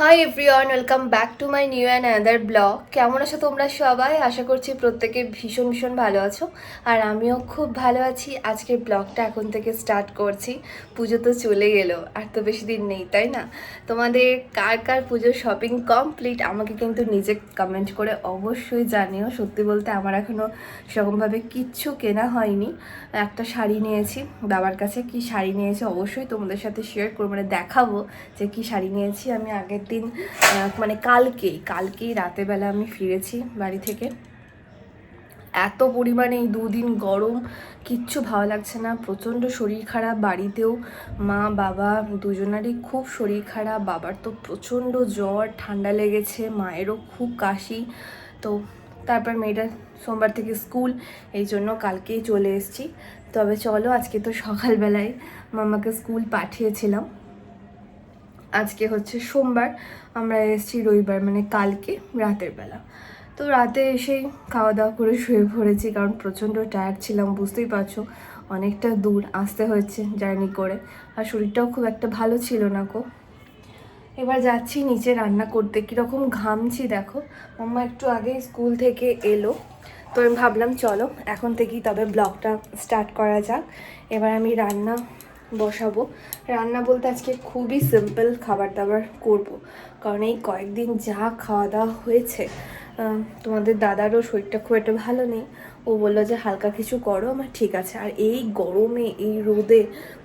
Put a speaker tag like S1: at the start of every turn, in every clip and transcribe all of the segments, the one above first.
S1: Hi everyone welcome back to my new and another blog কেমন আছো তোমরা সবাই? আশা করছি প্রত্যেকে ভীষণ ভীষণ ভালো আছো। আর আমিও খুব ভালো আছি। আজকের ব্লগটা এখন থেকে স্টার্ট করছি। পুজো তো চলে গেলো, আর তো বেশি দিন নেই, তাই না? তোমাদের কার কার পুজোর শপিং কমপ্লিট আমাকে কিন্তু নিজে কমেন্ট করে অবশ্যই জানিও। সত্যি বলতে আমার এখনও সেরকমভাবে কিচ্ছু কেনা হয়নি। একটা শাড়ি নিয়েছি। বাবার কাছে কি শাড়ি নিয়েছি অবশ্যই তোমাদের সাথে শেয়ার করব মানে দেখাবো যে কি শাড়ি নিয়েছি। আমি আগের দিন মানে কালকেই কালকেই রাতেবেলা আমি ফিরেছি বাড়ি থেকে। এত পরিমাণে এই দুদিন গরম, কিচ্ছু ভালো লাগছে না। প্রচণ্ড শরীর খারাপ, বাড়িতেও মা, বাবা দুজনারই খুব শরীর খারাপ, বাবার তো প্রচণ্ড জ্বর, ঠান্ডা লেগেছে, মায়েরও খুব কাশি। তো তারপর মেয়েটার সোমবার থেকে স্কুল, এই জন্য কালকেই চলে এসেছি। তবে চলো আজকে তো সকালবেলায় মামাকে স্কুল পাঠিয়েছিলাম। আজকে হচ্ছে সোমবার, আমরা এসেছি রবিবার মানে কালকে রাতের বেলা। তো রাতে এসেই খাওয়া দাওয়া করে শুয়ে পড়েছি, কারণ প্রচণ্ড টায়ার্ড ছিলাম, বুঝতেই পারছ, অনেকটা দূর আসতে হয়েছে জার্নি করে। আর শরীরটাও খুব একটা ভালো ছিল না কো এবার যাচ্ছি নিচে রান্না করতে, কীরকম ঘামছি দেখো। মাম্মা একটু আগে স্কুল থেকে এলো, তো আমি ভাবলাম চলো, এখন থেকেই তবে ব্লগটা স্টার্ট করা যাক। এবার আমি রান্না বসাবো। রান্না বলতে আজকে খুবই সিম্পল খাবার দাবার করব। কারণ এই কয়েকদিন যা খাওয়া দাওয়া হয়েছে তোমাদের দাদারও শরীরটা খুব একটা ভালো নেই। ও বলল যে, হালকা কিছু করো, আমার ঠিক আছে। আর এই গরমে, এই রোদে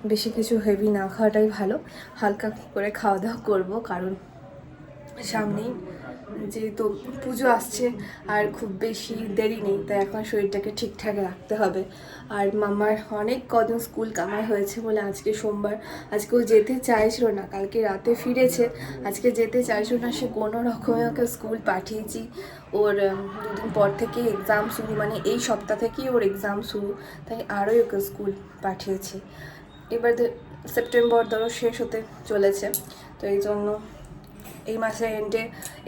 S1: বেশি কিছু হেভি না খাওয়াটাই ভালো। হালকা করে খাওয়া দাওয়া করব, কারণ সামনেই যেহেতু পুজো আসছে আর খুব বেশি দেরি নেই, তাই এখন শরীরটাকে ঠিকঠাক রাখতে হবে। আর মামার অনেক কদিন স্কুল কামাই হয়েছে বলে আজকে সোমবার, আজকে ও যেতে চাইছিল না, কালকে রাতে ফিরেছে, আজকে যেতে চাইছিল না, সে কোনো রকমে ওকে স্কুল পাঠিয়েছি। ওর দুদিন পর থেকে এক্সাম শুরু মানে এই সপ্তাহ থেকেই ওর এক্সাম শুরু, তাই আরোই ওকে স্কুল পাঠিয়েছি। এবার সেপ্টেম্বর ধরো শেষ হতে চলেছে, তো এই জন্য এই মাসে এন্ডে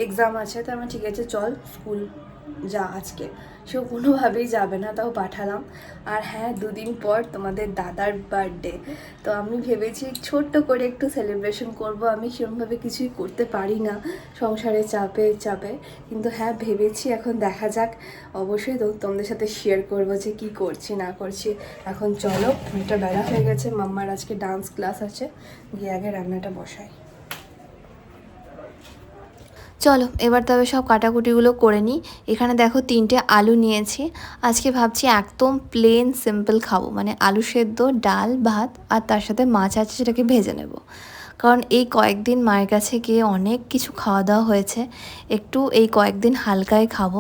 S1: এক্সাম আছে তো আমি ঠিক আছে, চল স্কুল যা আজকে। সেও কোনোভাবেই যাবে না, তাও পাঠালাম। আর হ্যাঁ দুদিন পর তোমাদের দাদার বার্থডে তো আমি ভেবেছি ছোট্ট করে একটু সেলিব্রেশন করব, আমি সেরকমভাবে কিছুই করতে পারি না সংসারে চাপে চাপে। কিন্তু হ্যাঁ ভেবেছি এখন দেখা যাক। অবশ্যই তো তোমাদের সাথে শেয়ার করব যে কি করছি, না করছি। এখন চলো একটা বেলা হয়ে গেছে, মাম্মার আজকে ডান্স ক্লাস আছে। গিয়ে আগে রান্নাটা বসাই।
S2: চলো, এবার তবে সব কাটাকুটিগুলো করে নিই। এখানে দেখো তিনটে আলু নিয়েছি। আজকে ভাবছি একদম প্লেন সিম্পল খাব মানে আলু সেদ্ধ, ডাল, ভাত আর তার সাথে মাছ আছে সেটাকে ভেজে নেব। কারণ এই কয়েকদিন মায়ের কাছে গিয়ে অনেক কিছু খাওয়া দাওয়া হয়েছে, একটু এই কয়েকদিন হালকায় খাব।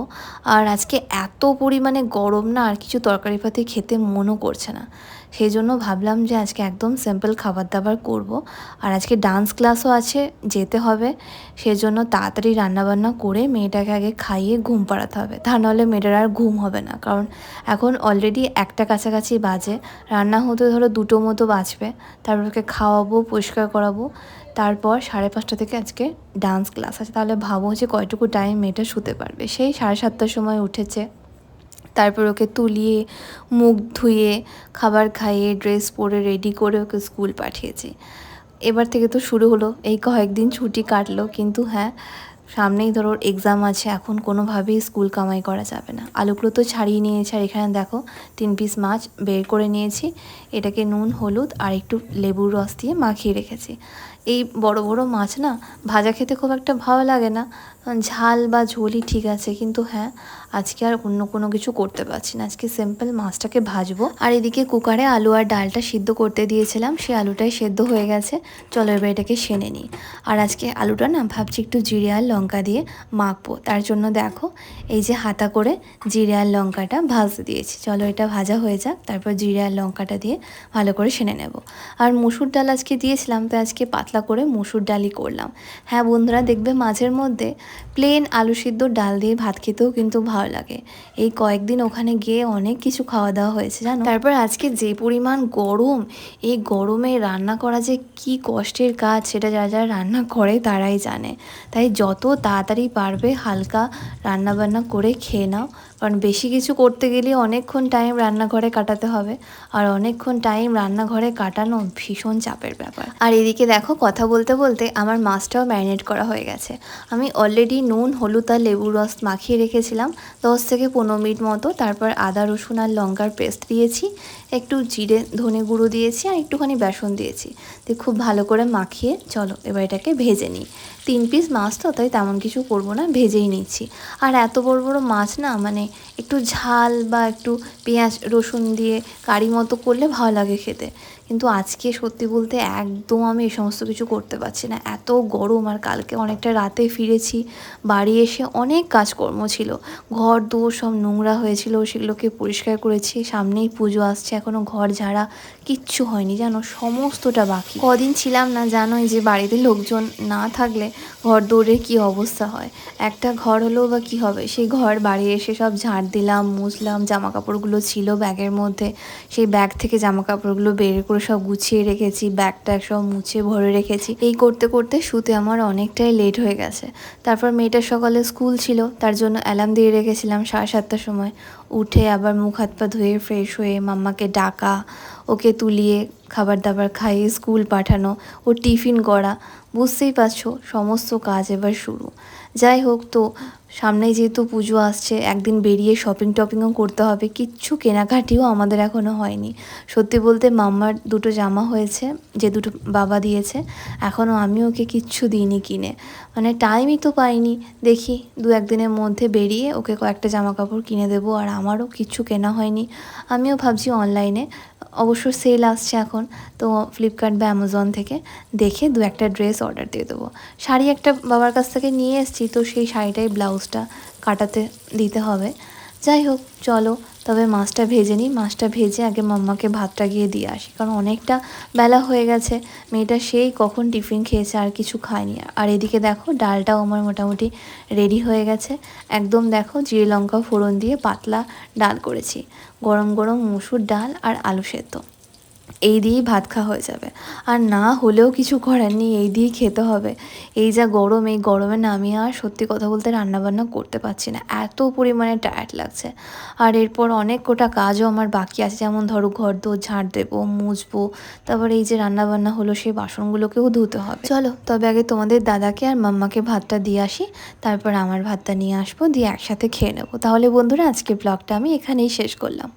S2: আর আজকে এত পরিমাণে গরম না, আর কিছু তরকারি পাতি খেতে মনও করছে না। সেই জন্য ভাবলাম যে আজকে একদম সিম্পল খাবার দাবার করব। আর আজকে ডান্স ক্লাসও আছে, যেতে হবে। সেজন্য তাড়াতাড়ি রান্নাবান্না করে মেয়েটাকে আগে খাইয়ে ঘুম পাড়াতে হবে। তা নাহলে মেয়েটার আর ঘুম হবে না। কারণ এখন অলরেডি একটা কাছাকাছি বাজে। রান্না হতে ধরো দুটো মতো বাজবে। তারপর ওকে খাওয়াবো, পরিষ্কার করাবো। তারপর সাড়ে পাঁচটা থেকে আজকে ডান্স ক্লাস আছে। তাহলে ভাবো যে কয়টুকু টাইম মেয়েটা শুতে পারবে। সেই সাড়ে সাতটার সময় উঠেছে। তারপর ওকে তুলিয়ে, মুখ ধুয়ে, খাবার খাইয়ে ড্রেস পরে রেডি করে ওকে স্কুল পাঠিয়েছি। এবার থেকে তো শুরু হলো, এই কয়েকদিন ছুটি কাটলো, কিন্তু হ্যাঁ সামনেই ধরো এক্সাম আছে, এখন কোনোভাবেই স্কুল কামাই করা যাবে না। আলুগুলো তো ছাড়িয়ে নিয়েছি, আর এখানে দেখো, তিন পিস মাছ বের করে নিয়েছি, এটাকে নুন, হলুদ, আর একটু লেবুর রস দিয়ে মাখিয়ে রেখেছি। এই বড় বড় মাছ না ভাজা খেতে খুব একটা ভালো লাগে না। ঝাল বা ঝোলই ঠিক আছে কিন্তু হ্যাঁ আজকে আর অন্য কোনো কিছু করতে পারছি না। আজকে সিম্পল মাছটাকে ভাজবো। আর এদিকে কুকারে আলু আর ডালটা সিদ্ধ করতে দিয়েছিলাম সেই আলুটাই সেদ্ধ হয়ে গেছে। চলো এবার এটাকে সেনে নিই। আর আজকে আলুটা না ভাবছি একটু জিরে আর লঙ্কা দিয়ে মাখবো। তার জন্য দেখো, এই যে হাতা করে জিরে আর লঙ্কাটা ভাজতে দিয়েছি। চলো এটা ভাজা হয়ে যাক, তারপর জিরে আর লঙ্কাটা দিয়ে ভালো করে সেনে নেব। আর মুসুর ডাল আজকে দিয়েছিলাম, তো আজকে পাতলা করে মুসুর ডালই করলাম। হ্যাঁ বন্ধুরা, দেখবে মাঝের মধ্যে প্লেন আলু সিদ্ধ ডাল দিয়ে ভাত খেতেও কিন্তু ভালো লাগে। এই কয়েকদিন ওখানে গিয়ে অনেক কিছু খাওয়া দাওয়া হয়েছে, জানো? তারপর আজকে যে পরিমাণ গরম, এই গরমে রান্না করা যে কি কষ্টের কাজ, সেটা যারা যারা রান্না করে তারাই জানে। তাই যত তাড়াতাড়ি পারবে হালকা রান্না বান্না করে খেয়ে নাও। কারণ বেশি কিছু করতে গেলে অনেকক্ষণ টাইম রান্নাঘরে কাটাতে হবে। আর অনেকক্ষণ টাইম রান্নাঘরে কাটানো ভীষণ চাপের ব্যাপার। আর এদিকে দেখো কথা বলতে বলতে আমার মাছটাও ম্যারিনেট করা হয়ে গেছে। আমি অলরেডি নুন, হলুদ আর লেবুর রস মাখিয়ে রেখেছিলাম। দশ থেকে পনেরো মিনিট মতো তারপর আদা, রসুন আর লঙ্কার পেস্ট দিয়েছি। একটু জিরে, ধনে গুঁড়ো দিয়েছি আর একটুখানি বেসন দিয়েছি। দিয়ে খুব ভালো করে মাখিয়ে চলো এবার এটাকে ভেজে নিই। তিন পিস মাছ তো, তাই তেমন কিছু করব না, ভেজেই নিচ্ছি। আর এত বড় বড় মাছ না মানে একটু ঝাল বা একটু পেঁয়াজ, রসুন দিয়ে কারি মতো করলে ভালো লাগে খেতে। কিন্তু আজকে সত্যি বলতে একদম আমি এই সমস্ত কিছু করতে পারছি না। এত গরম আর কালকে অনেকটা রাতে ফিরেছি, বাড়ি এসে অনেক কাজকর্ম ছিল। ঘর দৌড় সব নোংরা হয়েছিল, সেগুলোকে পরিষ্কার করেছি। সামনেই পুজো আসছে এখনও ঘর ঝাড়া কিচ্ছু হয়নি, জানো? সমস্তটা বাকি। কদিন ছিলাম না, জানোই যে বাড়িতে লোকজন না থাকলে ঘর দৌড়ের কী অবস্থা হয়? একটা ঘর হলেও বা কী হবে? সেই ঘর, বাড়ি এসে সব ঝাড় দিলাম, মুছলাম জামা কাপড়গুলো ছিল ব্যাগের মধ্যে। সেই ব্যাগ থেকে জামা কাপড়গুলো বের করে সব গুছিয়ে রেখেছি, ব্যাগটা সব মুছে ভরে রেখেছি। এই করতে করতে শুতে আমার অনেকটাই লেট হয়ে গেছে। তারপর মেয়েটার সকালে স্কুল ছিল, তার জন্য অ্যালার্ম দিয়ে রেখেছিলাম সাড়ে সাতটার সময়। উঠে আবার মুখ হাত পা ধুয়ে ফ্রেশ হয়ে মাম্মাকে ডাকা, ওকে তুলিয়ে খাবার দাবার খাইয়ে স্কুল পাঠানো ও টিফিন করা বুঝতেই পারছ, সমস্ত কাজ এবার শুরু। যাই হোক তো, সামনেই যেহেতু পুজো আসছে, একদিন বেরিয়ে শপিং টপিংও করতে হবে। কিচ্ছু কেনাকাটিও আমাদের এখনও হয়নি। সত্যি বলতে মাম্মার দুটো জামা হয়েছে, যে দুটো বাবা দিয়েছে এখনও আমি ওকে কিচ্ছু দিইনি কিনে। মানে টাইমই তো পাইনি। দেখি দু একদিনের মধ্যে বেরিয়ে ওকে কয়েকটা জামা কাপড় কিনে দেবো, আর আমারও কিচ্ছু কেনা হয়নি। আমিও ভাবছি অনলাইনে অবশ্য সেল আসছে এখন, তো ফ্লিপকার্ট বা অ্যামাজন থেকে দেখে দু একটা ড্রেস অর্ডার দিয়ে দেবো। শাড়ি একটা বাবার কাছ থেকে নিয়ে এসেছি তো সেই শাড়িটাই ব্লাউজটা কাটাতে দিতে হবে। যাই হোক, চলো, তবে মাছটা ভেজে নিই। মাছটা ভেজে আগে মাম্মাকে ভাতটা গিয়ে দিয়ে আসি, কারণ অনেকটা বেলা হয়ে গেছে। মেয়েটা সেই কখন টিফিন খেয়েছে আর কিছু খায়নি। আর এদিকে দেখো, ডালটাও আমার মোটামুটি রেডি হয়ে গেছে। একদম দেখো, জিরে লঙ্কা ফোড়ন দিয়ে পাতলা ডাল করেছি। গরম গরম মুসুর ডাল আর আলু সেদ্ধ। এই দিয়েই ভাত খাওয়া হয়ে যাবে। আর না হলেও কিছু করার নেই, এই দিয়েই খেতে হবে। এই যা গরম, এই গরমে না আমি আর সত্যি কথা বলতে রান্নাবান্না করতে পারছি না। এত পরিমাণে টায়ার্ড লাগছে। আর এরপর অনেক কোটা কাজও আমার বাকি আছে। যেমন ধরো ঘর দোর ঝাড় দেবো, মুছবো, তারপর এই যে রান্নাবান্না হলো, সেই বাসনগুলোকেও ধুতে হবে। চলো, তবে আগে তোমাদের দাদাকে আর মাম্মাকে ভাতটা দিয়ে আসি। তারপর আমার ভাতটা নিয়ে আসব, দিয়ে একসাথে খেয়ে নেব। তাহলে বন্ধুরা, আজকে ব্লগটা আমি এখানেই শেষ করলাম।